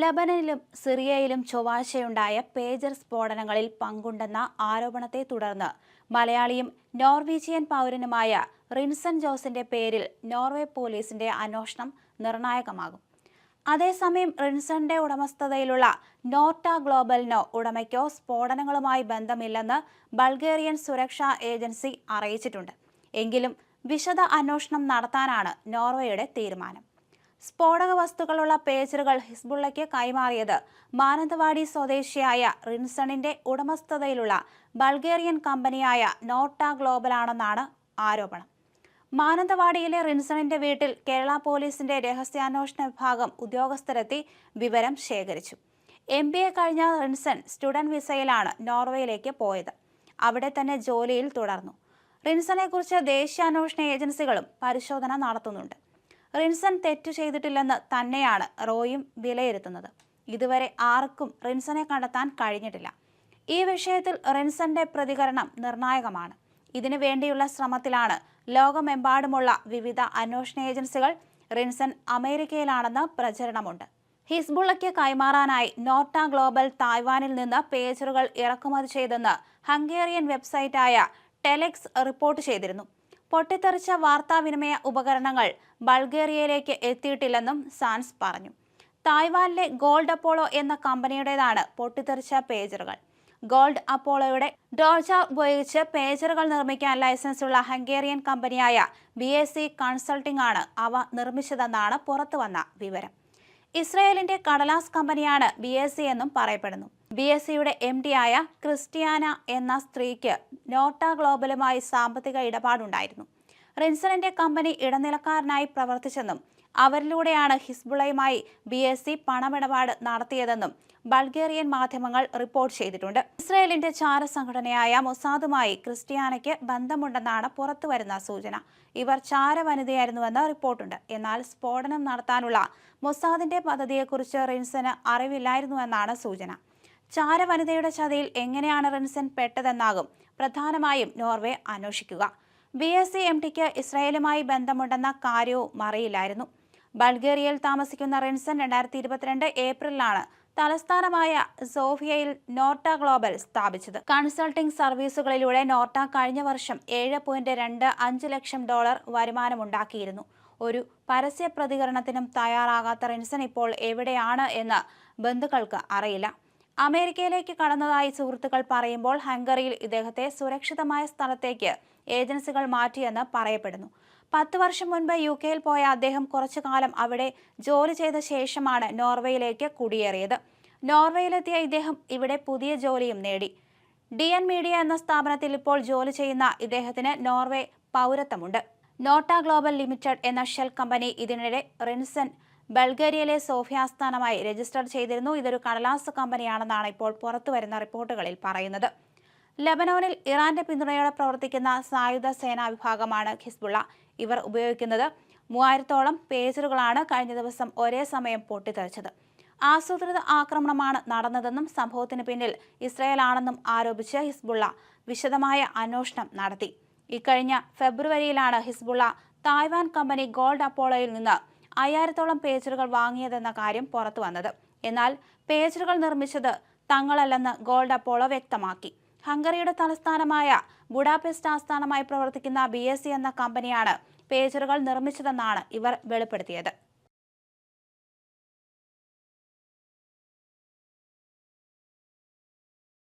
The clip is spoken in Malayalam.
ലബനനിലും സിറിയയിലും ചൊവ്വാഴ്ചയുണ്ടായ പേജർ സ്ഫോടനങ്ങളിൽ പങ്കുണ്ടെന്ന ആരോപണത്തെ തുടർന്ന് മലയാളിയും നോർവീജിയൻ പൗരനുമായ റിൻസൺ ജോസിന്റെ പേരിൽ നോർവേ പോലീസിന്റെ അന്വേഷണം നിർണായകമാകും. അതേസമയം റിൻസന്റെ ഉടമസ്ഥതയിലുള്ള നോർട്ട ഗ്ലോബലിനോ ഉടമയ്ക്കോ സ്ഫോടനങ്ങളുമായി ബന്ധമില്ലെന്ന് ബൾഗേറിയൻ സുരക്ഷാ ഏജൻസി അറിയിച്ചിട്ടുണ്ട്. എങ്കിലും വിശദ അന്വേഷണം നടത്താനാണ് നോർവേയുടെ തീരുമാനം. സ്ഫോടക വസ്തുക്കളുള്ള പേജറുകൾ ഹിസ്ബുള്ളയ്ക്ക് കൈമാറിയത് മാനന്തവാടി സ്വദേശിയായ റിൻസണിന്റെ ഉടമസ്ഥതയിലുള്ള ബൾഗേറിയൻ കമ്പനിയായ നോട്ട ഗ്ലോബലാണെന്നാണ് ആരോപണം. മാനന്തവാടിയിലെ റിൻസണിന്റെ വീട്ടിൽ കേരള പോലീസിന്റെ രഹസ്യാന്വേഷണ വിഭാഗം ഉദ്യോഗസ്ഥരെത്തി വിവരം ശേഖരിച്ചു. എം ബി എ കഴിഞ്ഞ റിൻസൺ സ്റ്റുഡന്റ് വിസയിലാണ് നോർവേയിലേക്ക് പോയത്. അവിടെ തന്നെ ജോലിയിൽ തുടർന്നു. റിൻസണെക്കുറിച്ച് കുറിച്ച് ദേശീയാന്വേഷണ ഏജൻസികളും പരിശോധന നടത്തുന്നുണ്ട്. റിൻസൺ തെറ്റു ചെയ്തിട്ടില്ലെന്ന് തന്നെയാണ് റോയും വിലയിരുത്തുന്നത്. ഇതുവരെ ആർക്കും റിൻസനെ കണ്ടെത്താൻ കഴിഞ്ഞിട്ടില്ല. ഈ വിഷയത്തിൽ റിൻസന്റെ പ്രതികരണം നിർണായകമാണ്. ഇതിനു വേണ്ടിയുള്ള ശ്രമത്തിലാണ് ലോകമെമ്പാടുമുള്ള വിവിധ അന്വേഷണ ഏജൻസികൾ റിൻസൺ അമേരിക്കയിലാണെന്ന് പ്രചരണമുണ്ട്. ഹിസ്ബുള്ളയ്ക്ക് കൈമാറാനായി നോർട്ട ഗ്ലോബൽ തായ്വാനിൽ നിന്ന് പേജറുകൾ ഇറക്കുമതി ചെയ്തെന്ന് ഹംഗേറിയൻ വെബ്സൈറ്റായ ടെലെക്സ് റിപ്പോർട്ട് ചെയ്തിരുന്നു. പൊട്ടിത്തെറിച്ച വാർത്താവിനിമയ ഉപകരണങ്ങൾ ബൾഗേറിയയിലേക്ക് എത്തിയിട്ടില്ലെന്നും സാൻസ് പറഞ്ഞു. തായ്വാനിലെ ഗോൾഡ് അപ്പോളോ എന്ന കമ്പനിയുടേതാണ് പൊട്ടിത്തെറിച്ച പേജറുകൾ. ഗോൾഡ് അപ്പോളോയുടെ ഡോർജ ഉപയോഗിച്ച് പേജറുകൾ നിർമ്മിക്കാൻ ലൈസൻസുള്ള ഹംഗേറിയൻ കമ്പനിയായ ബി എസ് സി കൺസൾട്ടിംഗ് ആണ് അവ നിർമ്മിച്ചതെന്നാണ് പുറത്തുവന്ന വിവരം. ഇസ്രയേലിന്റെ കടലാസ് കമ്പനിയാണ് ബി എസ് സി എന്നും പറയപ്പെടുന്നു. ബി എസ് സിയുടെ എം ഡി ആയ ക്രിസ്റ്റിയാന എന്ന സ്ത്രീക്ക് നോട്ട ഗ്ലോബലുമായി സാമ്പത്തിക ഇടപാടുണ്ടായിരുന്നു. റിൻസണിന്റെ കമ്പനി ഇടനിലക്കാരനായി പ്രവർത്തിച്ചെന്നും അവരിലൂടെയാണ് ഹിസ്ബുളയുമായി ബി എസ് സി പണമിടപാട് നടത്തിയതെന്നും ബൾഗേറിയൻ മാധ്യമങ്ങൾ റിപ്പോർട്ട് ചെയ്തിട്ടുണ്ട്. ഇസ്രയേലിന്റെ ചാരസംഘടനയായ മൊസാദുമായി ക്രിസ്ത്യാനയ്ക്ക് ബന്ധമുണ്ടെന്നാണ് പുറത്തുവരുന്ന സൂചന. ഇവർ ചാരവനിതയായിരുന്നുവെന്ന് റിപ്പോർട്ടുണ്ട്. എന്നാൽ സ്ഫോടനം നടത്താനുള്ള മൊസാദിന്റെ പദ്ധതിയെക്കുറിച്ച് റിൻസന് അറിവില്ലായിരുന്നുവെന്നാണ് സൂചന. ചാരവനിതയുടെ ചതിയിൽ എങ്ങനെയാണ് റിൻസൻ പെട്ടതെന്നാകും പ്രധാനമായും നോർവേ അന്വേഷിക്കുക. ബി എസ് സി എം ടിക്ക് ഇസ്രായേലുമായി ബന്ധമുണ്ടെന്ന കാര്യവും മറിയില്ലായിരുന്നു ബൾഗേറിയയിൽ താമസിക്കുന്ന റിൻസൺ രണ്ടായിരത്തി ഇരുപത്തിരണ്ട് ഏപ്രിലാണ് തലസ്ഥാനമായ സോഫിയയിൽ നോർട്ട ഗ്ലോബൽ സ്ഥാപിച്ചത്. കൺസൾട്ടിംഗ് സർവീസുകളിലൂടെ നോർട്ട കഴിഞ്ഞ വർഷം ഏഴ് പോയിന്റ് രണ്ട് അഞ്ച് ലക്ഷം ഡോളർ വരുമാനമുണ്ടാക്കിയിരുന്നു. ഒരു പരസ്യ പ്രതികരണത്തിനും തയ്യാറാകാത്ത റിൻസൺ ഇപ്പോൾ എവിടെയാണ് എന്ന് ബന്ധുക്കൾക്ക് അറിയില്ല. അമേരിക്കയിലേക്ക് കടന്നതായി സുഹൃത്തുക്കൾ പറയുമ്പോൾ ഹംഗറിയിൽ ഇദ്ദേഹത്തെ സുരക്ഷിതമായ സ്ഥലത്തേക്ക് ഏജൻസികൾ മാറ്റിയെന്ന് പറയപ്പെടുന്നു. പത്ത് വർഷം മുൻപ് യു കെയിൽ പോയ അദ്ദേഹം കുറച്ചു കാലം അവിടെ ജോലി ചെയ്ത ശേഷമാണ് നോർവേയിലേക്ക് കുടിയേറിയത്. നോർവേയിലെത്തിയ ഇദ്ദേഹം ഇവിടെ പുതിയ ജോലിയും നേടി. ഡി എൻ മീഡിയ എന്ന സ്ഥാപനത്തിൽ ഇപ്പോൾ ജോലി ചെയ്യുന്ന ഇദ്ദേഹത്തിന് നോർവേ പൗരത്വമുണ്ട്. നോട്ട ഗ്ലോബൽ ലിമിറ്റഡ് എന്ന ഷെൽ കമ്പനി ഇതിനിടെ റിൻസൺ ബൾഗേറിയയിലെ സോഫിയാസ്ഥാനമായി രജിസ്റ്റർ ചെയ്തിരുന്നു. ഇതൊരു കടലാസ് കമ്പനിയാണെന്നാണ് ഇപ്പോൾ പുറത്തുവരുന്ന റിപ്പോർട്ടുകളിൽ പറയുന്നത്. ലബനോനിൽ ഇറാന്റെ പിന്തുണയോടെ പ്രവർത്തിക്കുന്ന സായുധ സേനാ വിഭാഗമാണ് ഹിസ്ബുള്ള. ഇവർ ഉപയോഗിക്കുന്നത് മൂവായിരത്തോളം പേജറുകളാണ് കഴിഞ്ഞ ദിവസം ഒരേ സമയം പൊട്ടിത്തെറിച്ചത്. ആസൂത്രിത ആക്രമണമാണ് നടന്നതെന്നും സംഭവത്തിന് പിന്നിൽ ഇസ്രയേലാണെന്നും ആരോപിച്ച് ഹിസ്ബുള്ള വിശദമായ അന്വേഷണം നടത്തി. ഇക്കഴിഞ്ഞ ഫെബ്രുവരിയിലാണ് ഹിസ്ബുള്ള തായ്വാൻ കമ്പനി ഗോൾഡ് അപ്പോളോയിൽ നിന്ന് അയ്യായിരത്തോളം പേജറുകൾ വാങ്ങിയതെന്ന കാര്യം പുറത്തു വന്നത് എന്നാൽ പേജറുകൾ നിർമ്മിച്ചത് തങ്ങളല്ലെന്ന് ഗോൾഡ് അപ്പോളോ വ്യക്തമാക്കി. ഹംഗറിയുടെ തലസ്ഥാനമായ ബുഡാപെസ്റ്റ് ആസ്ഥാനമായി പ്രവർത്തിക്കുന്ന ബി എന്ന കമ്പനിയാണ് പേജറുകൾ നിർമ്മിച്ചതെന്നാണ് ഇവർ വെളിപ്പെടുത്തിയത്.